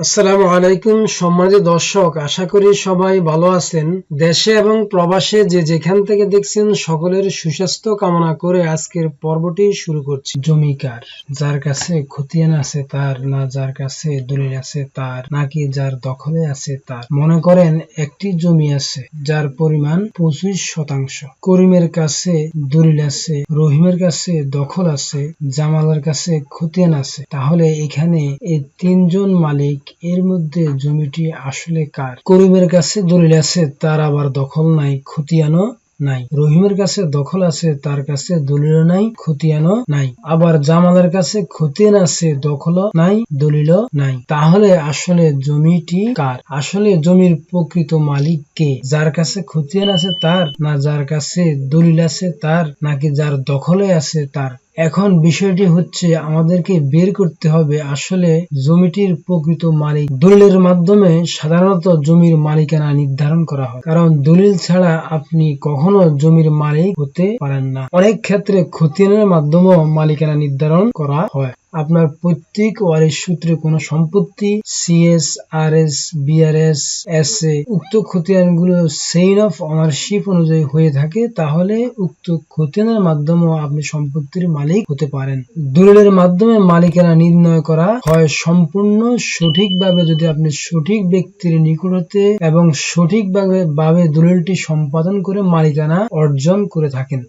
আসসালামু আলাইকুম সম্মানিত দর্শক, আশা করি সবাই ভালো আছেন। দেশে এবং প্রবাসে যে যেখান থেকে দেখছেন সকলের সুস্বাস্থ্য কামনা করে আজকের পর্বটি শুরু করছি। জমিকার, যার কাছে খতিয়ান আছে তার, না যার কাছে দলিল আছে তার, নাকি যার দখলে আছে তার। মনে করেন একটি জমি আছে, যার পরিমাণ পঁচিশ শতাংশ। করিমের কাছে দলিল আছে, রহিমের কাছে দখল আছে, জামালের কাছে খতিয়ান আছে। তাহলে এখানে এই তিনজন মালিক এর মধ্যে জমিটি আসলে কার? করিমের কাছে দলিল আছে, তার আবার দখল নাই, খতিয়ানও নাই। রহিমের কাছে দখল আছে, তার কাছে দলিল নাই, খতিয়ানও নাই। আবার জামালের কাছে খতিয়ান আছে দখল নাই দলিল নাই। তাহলে আসলে জমিটি কার? আসলে জমির প্রকৃত মালিক কে? যার কাছে খতিয়ান আছে তার, না যার কাছে দলিল আছে তার, নাকি যার দখলে আছে তার? এখন বিষয়টি হচ্ছে আমাদেরকে বের করতে হবে আসলে জমিটির প্রকৃত মালিক। দলিলের মাধ্যমে সাধারণত জমির মালিকানা নির্ধারণ করা হয়। কারণ দলিল ছাড়া আপনি কখনো জমির মালিক হতে পারেন না। অনেক ক্ষেত্রে খতিয়ানের মাধ্যমেও মালিকানা নির্ধারণ করা হয়। আপনার প্রত্যেক ওয়ারিশ সূত্রে কোনো সম্পত্তি CS R S BRS S A উক্ত খতিয়ানগুলো সেইন অফ অনারশিপ অনুযায়ী হয়ে থাকে, তাহলে উক্ত খতিয়ানের মাধ্যমেও আপনি সম্পত্তির মালিক হতে পারেন। দলিলের মাধ্যমে মালিকানা নির্ণয় করা হয় সম্পূর্ণ সঠিকভাবে যদি আপনি সঠিক ব্যক্তির নিকট হতে এবং সঠিকভাবে ভাবে দলিলটি সম্পাদন করে মালিকানা অর্জন করে থাকেন।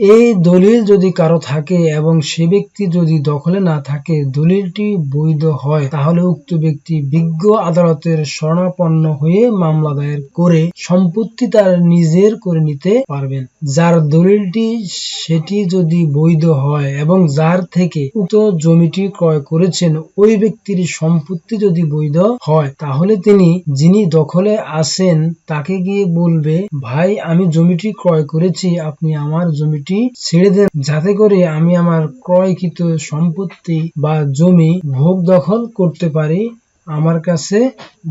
এই দলিল যদি কারও থাকে এবং সে ব্যক্তি যদি দখলে না থাকে, দলিলটি বৈধ হয়, তাহলে উক্ত ব্যক্তি বিজ্ঞ আদালতের শরণাপন্ন হয়ে মামলা দায়ের করে সম্পত্তি তার নিজের করে নিতে পারবেন। যার দলিলটি, সেটি যদি বৈধ হয় এবং যার থেকে উক্ত জমিটি ক্রয় করেছেন, ওই ব্যক্তির সম্পত্তি যদি বৈধ হয়, তাহলে তিনি, যিনি দখলে আছেন, তাকে গিয়ে বলবে, ভাই, আমি জমিটি ক্রয় করেছি, আপনি আমার জমিটি ছেড়ে দেন। যাতে করে আমি আমার ক্রয়কৃত সম্পত্তি বা জমি ভোগ দখল করতে পারি, আমার কাছে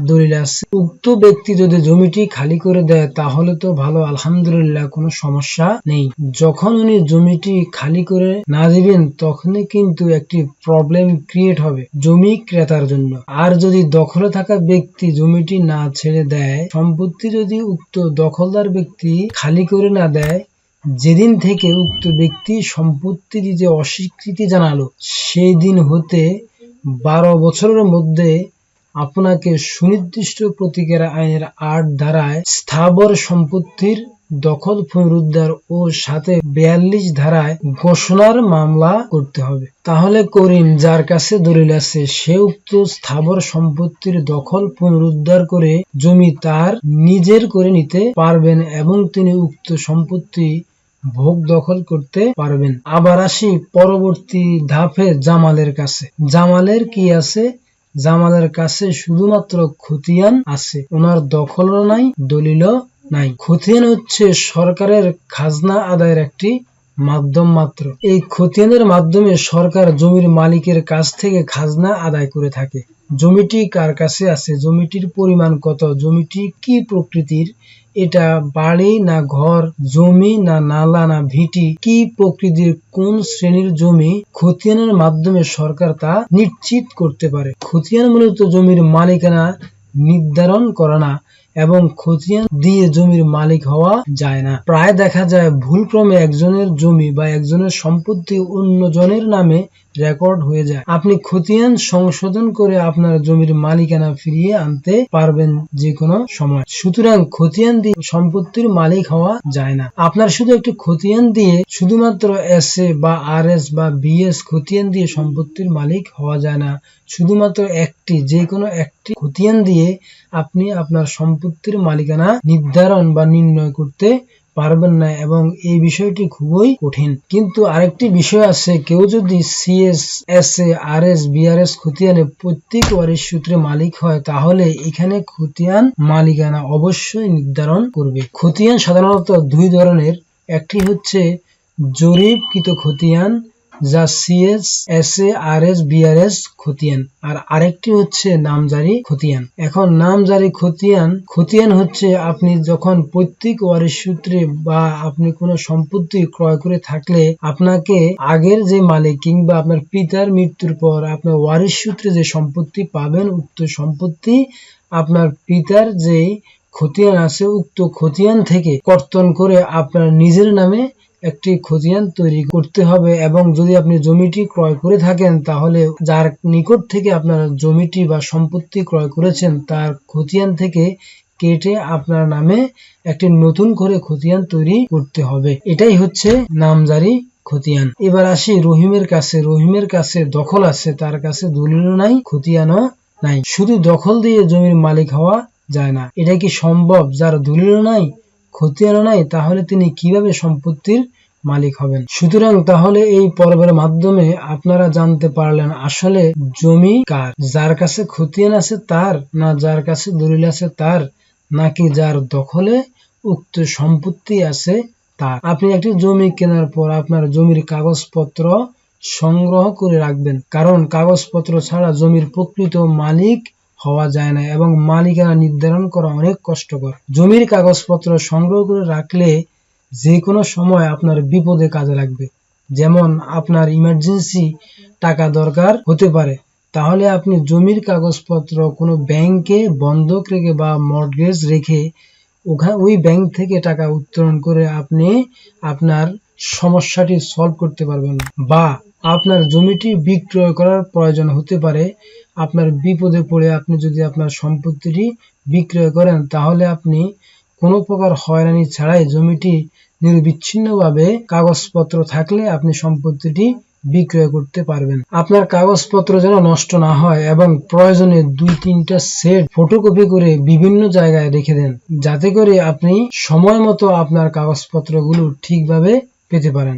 দলিল আছে। উক্ত ব্যক্তি যদি জমিটি খালি করে দেয়, তাহলে তো ভালো, আলহামদুলিল্লাহ, কোনো সমস্যা নেই। যখন উনি জমিটি খালি করে না দিবেন, তখনই কিন্তু একটি প্রবলেম ক্রিয়েট হবে জমি ক্রেতার জন্য। আর যদি দখলে থাকা ব্যক্তি জমিটি না ছেড়ে দেয়, সম্পত্তি যদি উক্ত দখলদার ব্যক্তি খালি করে না দেয় যেদিন থেকে উক্ত ব্যক্তি সম্পত্তি দিতে অস্বীকৃতি জানালো সেই দিন হতে বারো বছরের মধ্যে আপনাকে সুনির্দিষ্ট প্রতিকার আইনের আট ধারায় স্থাবর সম্পত্তির দখল পুনরুদ্ধার ও সাথে বিয়াল্লিশ ধারায় ঘোষণার মামলা করতে হবে। তাহলে করিম, যার কাছে দলিল আছে, সে উক্ত স্থাবর সম্পত্তির দখল পুনরুদ্ধার করে জমি তার নিজের করে নিতে পারবেন এবং তিনি উক্ত সম্পত্তি ভোগ দখল করতে পারবেন। আবার আসি পরবর্তী ধাপে জামালের কাছে। জামালের কি আছে? জামালের কাছে শুধুমাত্র খতিয়ান আছে। ওনার দখলও নাই, দলিলও নাই। খতিয়ান হচ্ছে সরকারের খাজনা আদায়ের একটি মাধ্যম মাত্র। এই খতিয়ানের মাধ্যমে সরকার জমির মালিকের কাছ থেকে খাজনা আদায় করে থাকে। জমিটি কার কাছে আছে? জমিটির পরিমাণ কত? জমিটি কি প্রকৃতির? এটা বাড়ি না ঘর? জমি না নালা না ভিটি? কি প্রকৃতির? কোন শ্রেণির জমি খতিয়ানের মাধ্যমে সরকার তা নিশ্চিত করতে পারে? খতিয়ান মূলত জমির মালিকানা নির্ধারণ করা না। এবং খতিয়ান দিয়ে জমির মালিক হওয়া যায় না। প্রায় দেখা যায় ভুলক্রমে একজনের জমি বা একজনের সম্পত্তি অন্যজনের নামে রেকর্ড হয়ে যায়। আপনি খতিয়ান সংশোধন করে আপনার জমির মালিকানা ফিরিয়ে আনতে পারবেন যে কোনো সময়। সুতরাং খতিয়ান দিয়ে সম্পত্তির মালিক হওয়া যায় না। আপনার শুধু একটি খতিয়ান দিয়ে শুধুমাত্র এস এ বা আর এস বা বিএস খতিয়ান দিয়ে সম্পত্তির মালিক হওয়া যায় না। শুধুমাত্র একটি, যে কোনো একটি খতিয়ান দিয়ে আপনি আপনার সম্পত্তির মালিকানা নির্ধারণ বা নির্ণয় করতে পারবেন না এবং এই বিষয়টি খুবই কঠিন। কিন্তু আরেকটি বিষয় আছে, কেউ যদি CS S A R S BRS খতিয়ানে প্রত্যেক ওয়ারিশ সূত্রে মালিক হয়, তাহলে এখানে খতিয়ান মালিকানা অবশ্যই নির্ধারণ করবে। খতিয়ান সাধারণত দুই ধরনের, একটি হচ্ছে জরিপকৃত খতিয়ান যা CS S A R S BRS খতিয়ান। আর আরেকটি হচ্ছে নামজারি খতিয়ান। এখন নামজারি খতিয়ান খতিয়ান হচ্ছে আপনি যখন ওয়ারিশ সূত্রে বা আপনি কোনো সম্পত্তি ক্রয় করে থাকলে আপনাকে আগের যে মালিক কিংবা আপনার পিতার মৃত্যুর পর আপনার ওয়ারিশ সূত্রে যে সম্পত্তি পাবেন, উক্ত সম্পত্তি আপনার পিতার যে খতিয়ান আছে, উক্ত খতিয়ান থেকে কর্তন করে আপনার নিজের নামে একটি খতিয়ান তৈরি করতে হবে এবং যদি আপনি জমিটি ক্রয় করে থাকেন, তাহলে যার নিকট থেকে আপনার জমিটি বা সম্পত্তি ক্রয় করেছেন, তার খতিয়ান থেকে কেটে আপনার নামে একটি নতুন করে খতিয়ান তৈরি করতে হবে। এটাই হচ্ছে নামজারি খতিয়ান এবার আসি রহিমের কাছে। রহিমের কাছে দখল আছে, তার কাছে দলিলও নাই খতিয়ানও নাই। শুধু দখল দিয়ে জমির মালিক হওয়া যায় না। এটা কি সম্ভব? যার দলিলও নাই খতিয়ানও নাই, তাহলে তিনি কীভাবে সম্পত্তির মালিক হবেন? সুতরাং তাহলে এই পর্বের মাধ্যমে আপনারা জানতে পারলেন আসলে জমি কার? যার কাছে খতিয়ান আছে তার, না যার কাছে দলিল আছে তার, নাকি যার দখলে উক্ত সম্পত্তি আছে তার? আপনি একটি জমি কেনার পর আপনার জমির কাগজপত্র সংগ্রহ করে রাখবেন। কারণ কাগজপত্র ছাড়া জমির প্রকৃত মালিক হওয়া যায় না এবং মালিকানা নির্ধারণ করা অনেক কষ্টকর। জমির কাগজপত্র সংগ্রহ করে রাখলে যে কোনো সময় আপনার বিপদে কাজে লাগবে। যেমন আপনার ইমার্জেন্সি টাকা দরকার হতে পারে। তাহলে আপনি জমির কাগজপত্র কোনো ব্যাংকে বন্ধক রেখে বা মর্টগেজ রেখে ওখানে ওই ব্যাংক থেকে টাকা উত্তোলন করে আপনি আপনার সমস্যাটি সলভ করতে পারবেন। বা আপনার জমিটি বিক্রয় করার প্রয়োজন হতে পারে। আপনার বিপদে পড়ে আপনি যদি আপনার সম্পত্তিটি বিক্রয় করেন, তাহলে আপনি কোনো প্রকার হয়রানি ছাড়াই জমিটি নিরবিচ্ছিন্নভাবে কাগজপত্র থাকলে আপনি সম্পত্তিটি বিক্রয় করতে পারবেন। আপনার কাগজপত্র যেন নষ্ট না হয় এবং প্রয়োজনে দুই তিনটা সেট ফটোকপি করে বিভিন্ন জায়গায় রেখে দেন, যাতে করে আপনি সময় মতো আপনার কাগজপত্রগুলো ঠিকভাবে পেতে পারেন।